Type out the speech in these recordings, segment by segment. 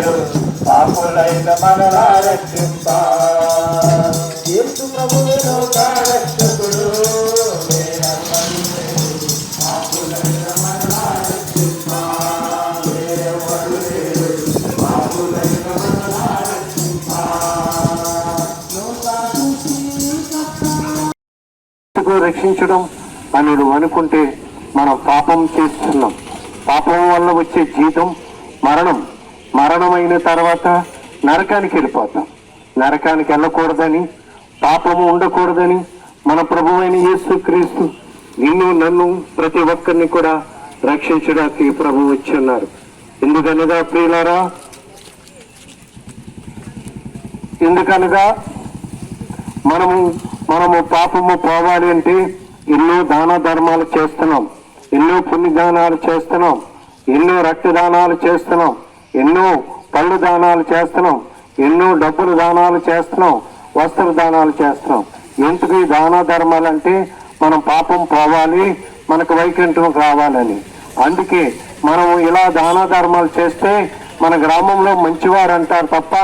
లేరు పాపులైన మనలా రక్షింప యేసు ప్రభువే రక్షించడం అని అనుకుంటే మనం పాపం చేస్తున్నాం. పాపం వల్ల వచ్చే జీతం మరణం మరణమైన తర్వాత నరకానికి వెళ్ళిపోతాం. నరకానికి వెళ్ళకూడదని పాపము ఉండకూడదని మన ప్రభువైన యేసు క్రీస్తు నిన్ను నన్ను ప్రతి ఒక్కరిని కూడా రక్షించడానికి ప్రభు వచ్చి ఉన్నారు. ఎందుకనగా ప్రియులారా ఎందుకనగా మనము మనము పాపము పోవాలి అంటే ఎన్నో దాన ధర్మాలు చేస్తున్నాం. ఎన్నో పుణ్యదానాలు చేస్తున్నాం. ఎన్నో రక్తదానాలు చేస్తున్నాం. ఎన్నో పళ్ళు దానాలు చేస్తున్నాం ఎన్నో డబ్బులు దానాలు చేస్తున్నాం వస్త్ర దానాలు చేస్తున్నాం. ఎందుకు ఈ దాన ధర్మాలు అంటే మనం పాపం పోవాలి మనకు వైకుంఠం కావాలని అందుకే మనము ఇలా దాన ధర్మాలు చేస్తే మన గ్రామంలో మంచివారు అంటారు తప్ప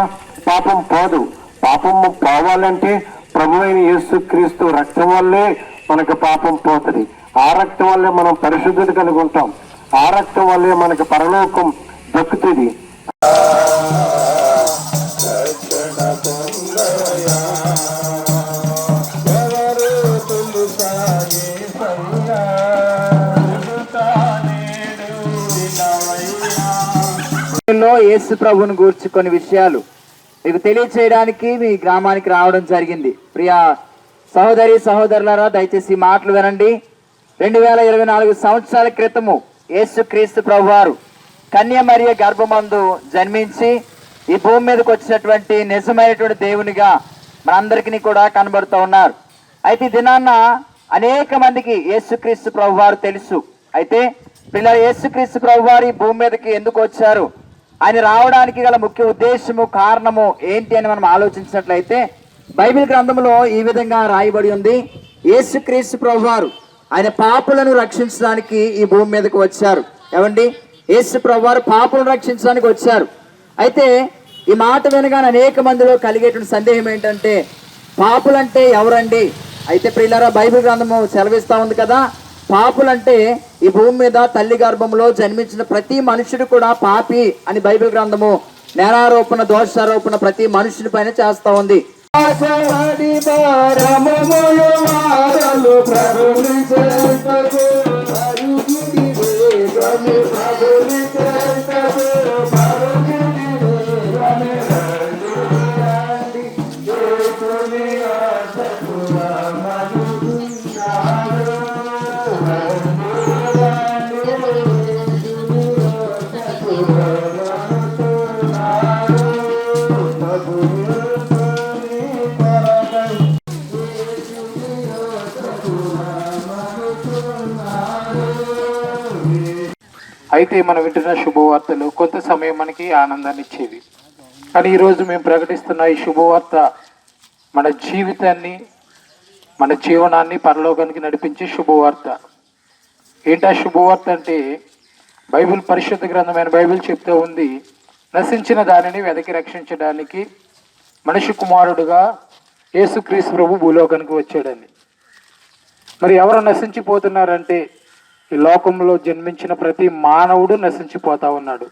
పాపం పోదు. పాపం పోవాలంటే ప్రభు అయిన యేసు క్రీస్తు రక్తం వల్లే మనకు పాపం పోతుంది. ఆ రక్తం వల్లే మనం పరిశుద్ధత కలిగి ఉంటాం. ఆ రక్తం వల్లే మనకు పరలోకం దక్కుతుంది రక్షణ యేసు ప్రభుని గూర్చి కొన్ని విషయాలు. మీకు తెలియచేయడానికి మీ గ్రామానికి రావడం జరిగింది. ప్రియ సహోదరి సహోదరులారా దయచేసి మాటలు వినండి. రెండు వేల ఇరవై నాలుగు సంవత్సరాల క్రితము యేసు క్రీస్తు ప్రభువారు కన్య మరియ గర్భమందు జన్మించి ఈ భూమి మీదకి వచ్చినటువంటి నిజమైనటువంటి దేవునిగా మనందరికీ కూడా కనబడుతూ ఉన్నారు. అయితే ఈ దినాన్న అనేక మందికి యేసుక్రీస్తు ప్రభువారు తెలుసు. అయితే పిల్లలు యేసుక్రీస్తు ప్రభువారు ఈ భూమి మీదకి ఎందుకు వచ్చారు? ఆయన రావడానికి గల ముఖ్య ఉద్దేశము కారణము ఏంటి అని మనం ఆలోచించినట్లయితే బైబిల్ గ్రంథంలో ఈ విధంగా రాయబడి ఉంది. యేసుక్రీస్తు ప్రభువారు ఆయన పాపులను రక్షించడానికి ఈ భూమి మీదకి వచ్చారు. ఏమండి? యేసు ప్రభువారు పాపను రక్షించడానికి వచ్చారు. అయితే ఈ మాట వినగానే అనేక మందిలో కలిగేటువంటి సందేహం ఏంటంటే పాపులంటే ఎవరండి? అయితే ప్రియులారా బైబిల్ గ్రంథము సెలవిస్తూ ఉంది కదా పాపులంటే ఈ భూమి మీద తల్లి గర్భంలో జన్మించిన ప్రతి మనుషుడు కూడా పాపి అని బైబిల్ గ్రంథము నేరారోపణ దోషారోపణ ప్రతి మనుషుని పైన చేస్తూ ఉంది. అయితే మనం వింటున్న శుభవార్తలు కొంత సమయం మనకి ఆనందాన్ని ఇచ్చేవి. కానీ ఈరోజు మేము ప్రకటిస్తున్న ఈ శుభవార్త మన జీవితాన్ని మన జీవనాన్ని పరలోకానికి నడిపించే శుభవార్త. ఏంటా శుభవార్త అంటే బైబిల్ పరిశుద్ధ గ్రంథమైన బైబిల్ చెప్తూ ఉంది నశించిన దానిని వెదకి రక్షించడానికి మనిషి కుమారుడుగా యేసుక్రీస్తు ప్రభు భూలోకానికి వచ్చాడని మరి ఎవరు నశించిపోతున్నారంటే ఈ లోకంలో జన్మించిన ప్రతి మానవుడు నశించిపోతా ఉన్నాడు.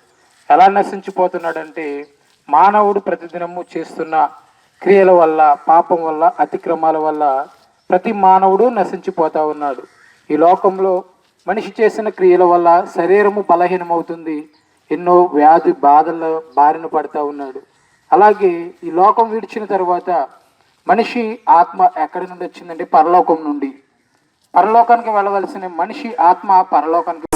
ఎలా నశించిపోతున్నాడంటే మానవుడు ప్రతిదినము చేస్తున్న క్రియల వల్ల పాపం వల్ల అతిక్రమాల వల్ల ప్రతి మానవుడు నశించిపోతా ఉన్నాడు. ఈ లోకంలో మనిషి చేసిన క్రియల వల్ల శరీరము బలహీనమవుతుంది. ఎన్నో వ్యాధి బాధల బారిన పడతా ఉన్నాడు. అలాగే ఈ లోకం విడిచిన తర్వాత మనిషి ఆత్మ ఎక్కడి నుండి వచ్చిందంటే పరలోకం నుండి. పరలోకానికి వెళ్ళవలసిన మనిషి ఆత్మ పరలోకానికి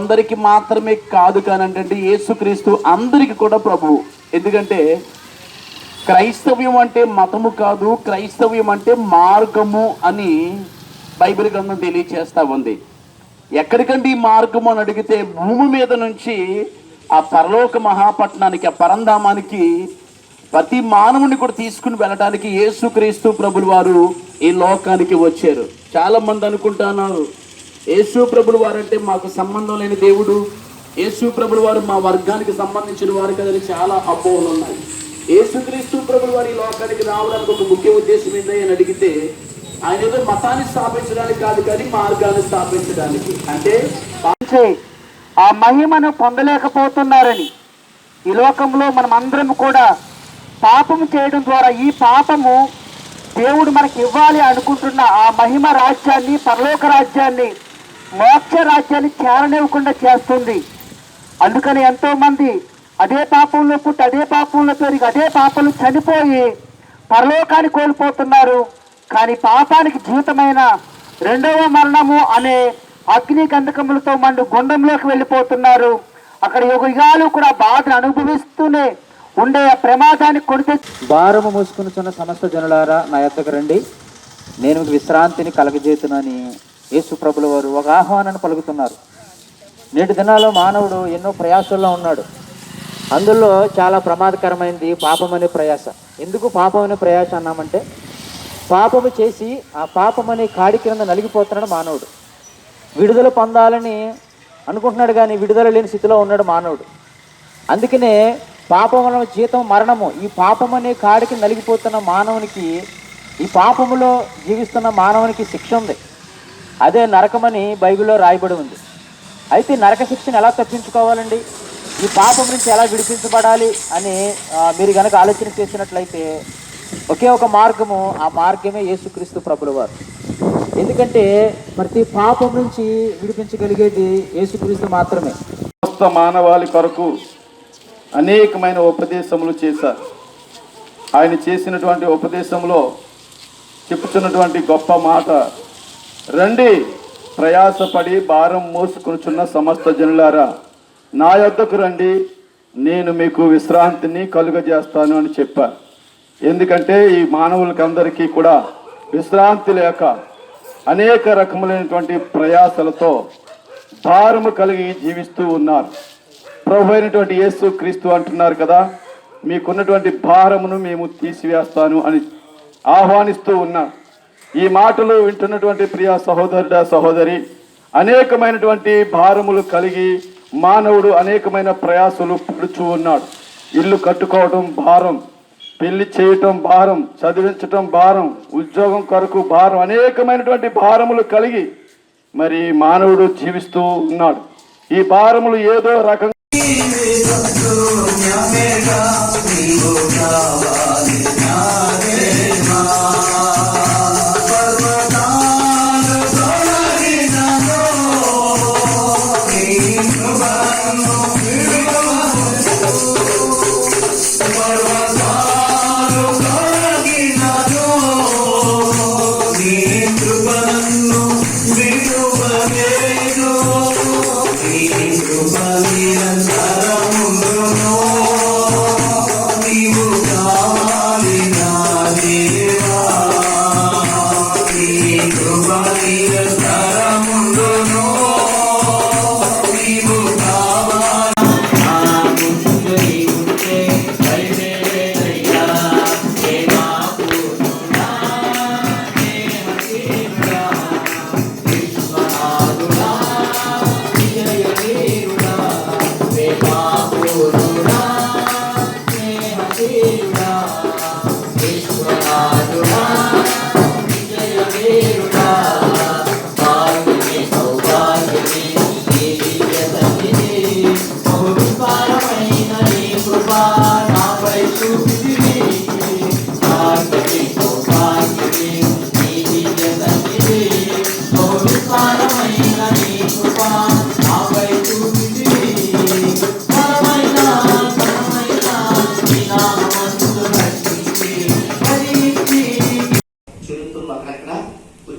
అందరికి మాత్రమే కాదు కానంటే యేసుక్రీస్తు అందరికి కూడా ప్రభువు. ఎందుకంటే క్రైస్తవ్యం అంటే మతము కాదు క్రైస్తవ్యం అంటే మార్గము అని బైబిల్ గ్రంథం తెలియచేస్తా ఉంది. ఎక్కడికండి ఈ మార్గము అని అడిగితే భూమి మీద నుంచి ఆ పరలోక మహాపట్నానికి ఆ పరంధామానికి ప్రతి మానవుని కూడా తీసుకుని వెళ్ళడానికి యేసుక్రీస్తు ప్రభులు వారు ఈ లోకానికి వచ్చారు. చాలా మంది అనుకుంటున్నారు యేసు ప్రభులు వారు అంటే మాకు సంబంధం లేని దేవుడు. యేసు ప్రభులు వారు మా వర్గానికి సంబంధించిన వారు కదని చాలా అపోహలు ఉన్నాయి యేసుక్రీస్తు ప్రభులు వారు ఈ లోకానికి రావడానికి ఒక ముఖ్య ఉద్దేశం ఏంటని అడిగితే ఆయన ఏదో మతాన్ని స్థాపించడానికి కాదు కానీ మార్గాన్ని స్థాపించడానికి. అంటే ఆ మహిమను పొందలేకపోతున్నారని ఈ లోకంలో మనం అందరం కూడా పాపము చేయడం ద్వారా ఈ పాపము దేవుడు మనకి ఇవ్వాలి అనుకుంటున్న ఆ మహిమ రాజ్యాన్ని పరలోక రాజ్యాన్ని మోక్ష రాజ్యాన్ని చేరనివ్వకుండా చేస్తుంది. అందుకని ఎంతో మంది అదే పాపంలో పుట్టి అదే పాపంలో పెరిగి అదే పాపలు చనిపోయి పరలోకాన్ని కోల్పోతున్నారు. కానీ పాపానికి జీవితమైన రెండవ మరణము అనే అగ్ని గంధకములతో మండు గుండంలోకి వెళ్ళిపోతున్నారు. అక్కడ యుగ యుగాలు కూడా బాధను అనుభవిస్తూనే ఉండే ప్రమాదానికి ప్రమాదాన్ని కొడితే భారము మూసుకునిచున్న సమస్త జనులారా నా యొద్దకు రండి. నేను మీకు విశ్రాంతిని కలగజేతునని యేసు ప్రభుల వారు ఒక ఆహ్వానాన్ని పలుకుతున్నారు. నేటి దినాల్లో మానవుడు ఎన్నో ప్రయాసాల్లో ఉన్నాడు. అందులో చాలా ప్రమాదకరమైనది పాపం అనే ప్రయాస. ఎందుకు పాపం అనే ప్రయాస అన్నామంటే పాపము చేసి ఆ పాపం అనే కాడి కింద నలిగిపోతున్నాడు మానవుడు. విడుదల పొందాలని అనుకుంటున్నాడు కానీ విడుదల లేని స్థితిలో ఉన్నాడు మానవుడు. అందుకనే పాపం వలన జీతం మరణము. ఈ పాపం అనే కాడికి నలిగిపోతున్న మానవునికి ఈ పాపములో జీవిస్తున్న మానవునికి శిక్ష ఉంది. అదే నరకమని బైబిల్లో రాయబడి ఉంది. అయితే నరక శిక్షను ఎలా తప్పించుకోవాలండి? ఈ పాపం నుంచి ఎలా విడిపించబడాలి అని మీరు కనుక ఆలోచన చేసినట్లయితే ఒకే ఒక మార్గము ఆ మార్గమే యేసుక్రీస్తు ప్రభుల వారు ఎందుకంటే ప్రతి పాపం నుంచి విడిపించగలిగేది యేసుక్రీస్తు మాత్రమే. సమస్త మానవాళి కొరకు అనేకమైన ఉపదేశములు చేశారు. ఆయన చేసినటువంటి ఉపదేశంలో చెప్పుచున్నటువంటి గొప్ప మాట రండి ప్రయాసపడి భారం మోసుకునిచున్న సమస్త జనులారా నా యొద్దకు రండి నేను మీకు విశ్రాంతిని కలుగజేస్తాను అని చెప్పారు. ఎందుకంటే ఈ మానవులకందరికీ కూడా విశ్రాంతి లేక అనేక రకములైనటువంటి ప్రయాసలతో భారము కలిగి జీవిస్తూ ఉన్నారు. ప్రభు అయినటువంటి యేసు క్రీస్తు అంటున్నారు కదా మీకున్నటువంటి భారమును మేము తీసివేస్తాను అని ఆహ్వానిస్తూ ఉన్నారు. ఈ మాటలు వింటున్నటువంటి ప్రియ సహోదరుడ సహోదరి అనేకమైనటువంటి భారములు కలిగి మానవుడు అనేకమైన ప్రయాసలు పడుచూ ఉన్నాడు. ఇల్లు కట్టుకోవడం భారం. పెళ్ళి చేయటం భారం చదివించటం భారం ఉద్యోగం కొరకు భారం అనేకమైనటువంటి భారములు కలిగి మరి మానవుడు జీవిస్తూ ఉన్నాడు. ఈ భారములు ఏదో రకంగా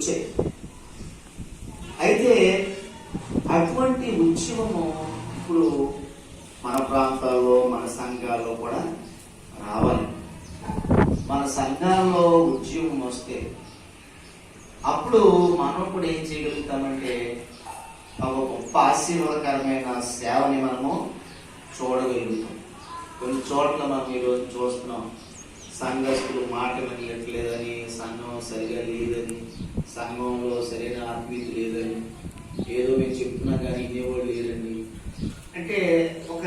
వచ్చాయి. అయితే అటువంటి ఉద్యమము ఇప్పుడు మన ప్రాంతాల్లో మన సంఘాల్లో కూడా రావాలి. మన సంఘాల్లో ఉద్యమం వస్తే అప్పుడు మనం కూడా ఏం చేయగలుగుతామంటే ఒక గొప్ప ఆశీర్వాదకరమైన సేవని మనము చూడగలుగుతాం. కొన్ని చోట్ల మనం ఈరోజు చూస్తున్నాం సంఘస్థులు మాట వినట్లేదని సంఘం సరిగా లేదని. సంఘంలో సరైన ఆత్మీయత లేదని ఏదో మేము చెప్తున్నా కానీ వినేవాళ్ళు లేరండి. అంటే ఒక